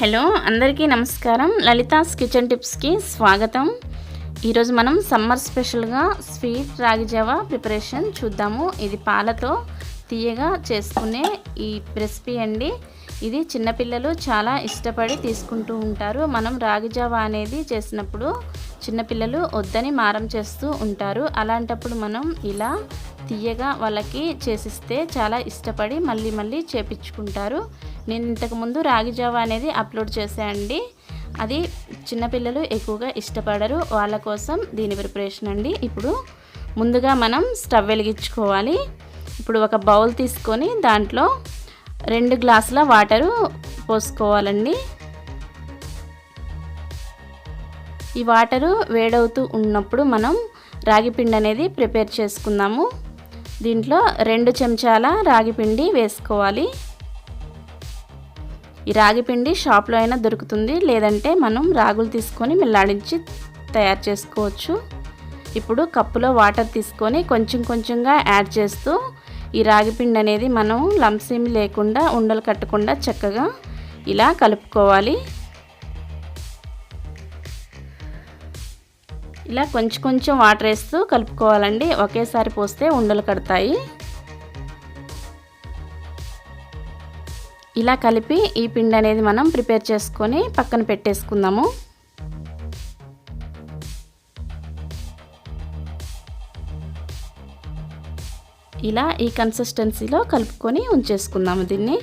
Hello అందరికీ నమస్కారం. Lalitha's kitchen టిప్స్కి స్వాగతం. ఈరోజు మనం సమ్మర్ స్పెషల్గా స్వీట్ రాగి జావా ప్రిపరేషన్ చూద్దాము. ఇది పాలతో తీయగా చేసుకునే ఈ రెసిపీ అండి. ఇది చిన్నపిల్లలు చాలా ఇష్టపడి తీసుకుంటూ ఉంటారు. మనం రాగి జావా అనేది చేసినప్పుడు చిన్నపిల్లలు వద్దని మారం చేస్తూ ఉంటారు. అలాంటప్పుడు మనం ఇలా తీయగా వాళ్ళకి చేసిస్తే చాలా ఇష్టపడి మళ్ళీ మళ్ళీ చేపించుకుంటారు. నేను ఇంతకుముందు రాగి జావా అనేది అప్లోడ్ చేశానండి. అది చిన్నపిల్లలు ఎక్కువగా ఇష్టపడరు. వాళ్ళ కోసం దీని ప్రిపరేషన్ అండి. ఇప్పుడు ముందుగా మనం స్టవ్ వెలిగించుకోవాలి. ఇప్పుడు ఒక బౌల్ తీసుకొని దాంట్లో రెండు గ్లాసుల వాటరు పోసుకోవాలండి. ఈ వాటరు వేడవుతూ ఉన్నప్పుడు మనం రాగిపిండి అనేది ప్రిపేర్ చేసుకుందాము. దీంట్లో రెండు చెంచాల రాగి పిండి వేసుకోవాలి. ఈ రాగి పిండి షాప్లో అయినా దొరుకుతుంది. లేదంటే మనం రాగులు తీసుకొని మిల్లాడించి తయారు చేసుకోవచ్చు. ఇప్పుడు కప్పులో వాటర్ తీసుకొని కొంచెం కొంచెంగా యాడ్ చేస్తూ ఈ రాగి పిండి అనేది మనం లంప్సిమ్ లేకుండా ఉండలు కట్టకుండా చక్కగా ఇలా కలుపుకోవాలి. ఇలా కొంచెం కొంచెం వాటర్ వేస్తూ కలుపుకోవాలండి. ఒకేసారి పోస్తే ఉండలు కడతాయి. ఇలా కలిపి ఈ పిండి అనేది మనం ప్రిపేర్ చేసుకొని పక్కన పెట్టేసుకుందాము. ఇలా ఈ కన్సిస్టెన్సీలో కలుపుకొని ఉంచేసుకుందాము దీన్ని.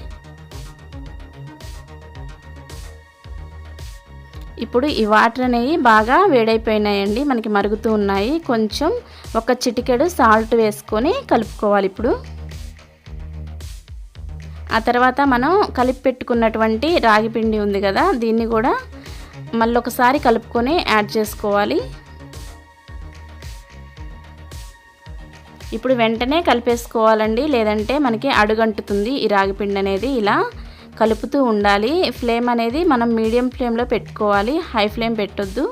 ఇప్పుడు ఈ వాటర్ అనేవి బాగా వేడైపోయినాయండి మనకి మరుగుతూ ఉన్నాయి. కొంచెం ఒక చిటికెడు సాల్ట్ వేసుకొని కలుపుకోవాలి ఇప్పుడు. ఆ తర్వాత మనం కలిపి పెట్టుకున్నటువంటి రాగి పిండి ఉంది కదా దీన్ని కూడా మళ్ళీ ఒకసారి కలుపుకొని యాడ్ చేసుకోవాలి. ఇప్పుడు వెంటనే కలిపేసుకోవాలండి లేదంటే మనకి అడుగంటుతుంది ఈ రాగిపిండి అనేది ఇలా కలుపుతూ ఉండాలి. ఫ్లేమ్ అనేది మనం మీడియం ఫ్లేమ్లో పెట్టుకోవాలి హై ఫ్లేమ్ పెట్టొద్దు.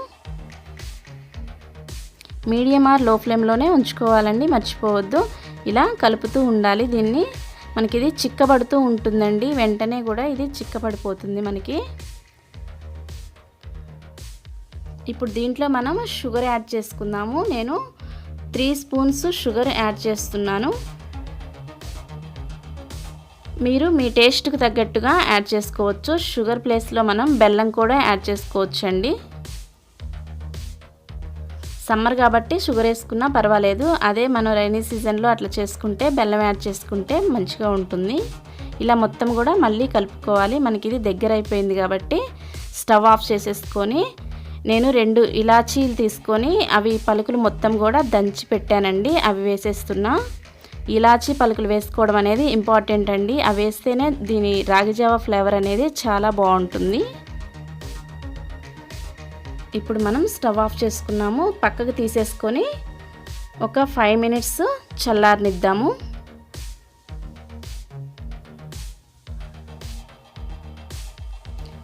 మీడియం ఆర్లో ఫ్లేమ్లోనే ఉంచుకోవాలండి మర్చిపోవద్దు. ఇలా కలుపుతూ ఉండాలి దీన్ని. మనకి ఇది చిక్కబడుతూ ఉంటుందండి. వెంటనే కూడా ఇది చిక్కబడిపోతుంది మనకి. ఇప్పుడు దీంట్లో మనం షుగర్ యాడ్ చేసుకుందాము. నేను త్రీ స్పూన్స్ షుగర్ యాడ్ చేస్తున్నాను. మీరు మీ టేస్ట్కి తగ్గట్టుగా యాడ్ చేసుకోవచ్చు. షుగర్ ప్లేస్లో మనం బెల్లం కూడా యాడ్ చేసుకోవచ్చు అండి సమ్మర్ కాబట్టి షుగర్ వేసుకున్నా పర్వాలేదు. అదే మనం రైనీ సీజన్లో అట్లా చేసుకుంటే బెల్లం యాడ్ చేసుకుంటే మంచిగా ఉంటుంది. ఇలా మొత్తం కూడా మళ్ళీ కలుపుకోవాలి. మనకి ఇది దగ్గర అయిపోయింది కాబట్టి స్టవ్ ఆఫ్ చేసేసుకొని నేను రెండు ఇలాచీలు తీసుకొని అవి పలుకులు మొత్తం కూడా దంచి పెట్టానండి. అవి వేసేస్తున్నా. ఇలాచీ పలుకులు వేసుకోవడం అనేది ఇంపార్టెంట్ అండి. అవి వేస్తేనే దీని రాగిజావ ఫ్లేవర్ అనేది చాలా బాగుంటుంది. ఇప్పుడు మనం స్టవ్ ఆఫ్ చేసుకున్నాము. పక్కకు తీసేసుకొని ఒక ఫైవ్ మినిట్స్ చల్లారనిద్దాము.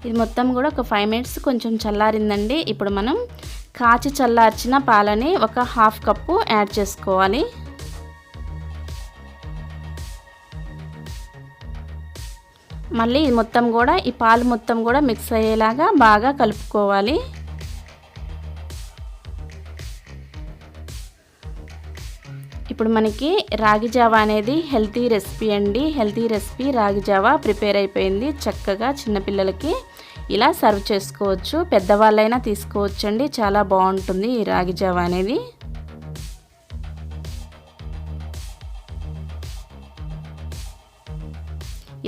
ఇది మొత్తం కూడా ఒక ఫైవ్ మినిట్స్ కొంచెం చల్లారిందండి. ఇప్పుడు మనం కాచి చల్లార్చిన పాలని ఒక హాఫ్ కప్పు యాడ్ చేసుకోవాలి. మళ్ళీ మొత్తం కూడా ఈ పాలు మొత్తం కూడా మిక్స్ అయ్యేలాగా బాగా కలుపుకోవాలి. ఇప్పుడు మనకి రాగి జావా అనేది హెల్తీ రెసిపీ అండి. Healthy recipe ragi java prepare అయిపోయింది. చక్కగా చిన్నపిల్లలకి ఇలా సర్వ్ చేసుకోవచ్చు. పెద్దవాళ్ళైనా తీసుకోవచ్చు అండి చాలా బాగుంటుంది ఈ రాగి జావా అనేది.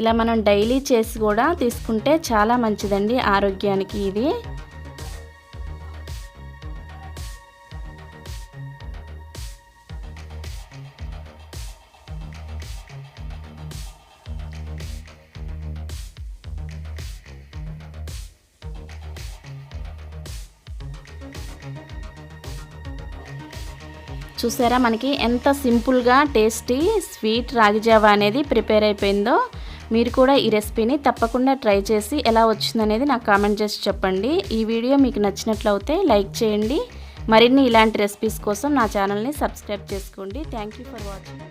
ఇలా మనం డైలీ చేసి కూడా తీసుకుంటే చాలా మంచిదండి. ఆరోగ్యానికి ఇది. చూసారా? మనకి ఎంత సింపుల్గా టేస్టీ స్వీట్ రాగి జావా అనేది ప్రిపేర్ అయిపోయిందో మీరు కూడా ఈ రెసిపీని తప్పకుండా ట్రై చేసి ఎలా వచ్చిందనేది నాకు కామెంట్ చేసి చెప్పండి. ఈ వీడియో మీకు నచ్చినట్లయితే లైక్ చేయండి. మరిన్ని ఇలాంటి రెసిపీస్ కోసం నా ఛానల్ని సబ్స్క్రైబ్ చేసుకోండి. Thank you for watching.